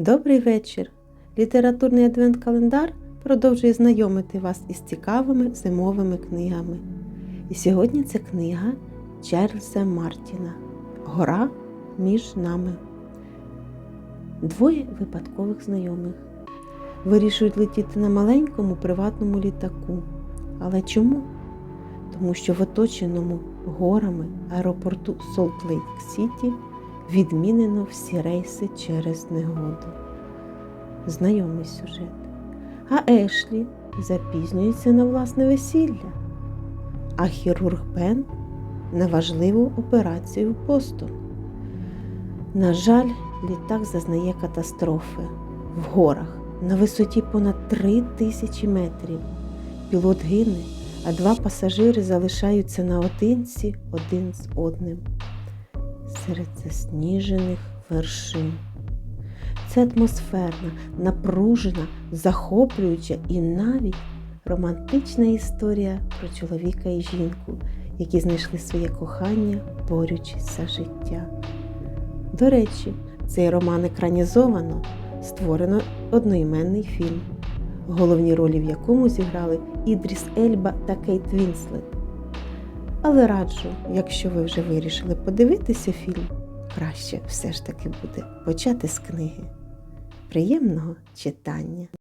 Добрий вечір! Літературний адвент-календар продовжує знайомити вас із цікавими зимовими книгами. І сьогодні це книга Чарльза Мартіна Гора між нами. Двоє випадкових знайомих вирішують летіти на маленькому приватному літаку. Але чому? Тому що в оточеному горами аеропорту Солт-Лейк-Сіті відмінено всі рейси через негоду. Знайомий сюжет. А Ешлі запізнюється на власне весілля, а хірург Бен на важливу операцію в Бостон. На жаль, літак зазнає катастрофи в горах на висоті понад 3 тисячі метрів. Пілот гине, а два пасажири залишаються наодинці один з одним серед засніжених вершин. Це атмосферна, напружена, захоплююча і навіть романтична історія про чоловіка і жінку, які знайшли своє кохання, борючись за життя. До речі, цей роман екранізовано, створено одноіменний фільм, головні ролі в якому зіграли Ідріс Ельба та Кейт Вінслет. Але раджу, якщо ви вже вирішили подивитися фільм, краще все ж таки буде почати з книги. Приємного читання!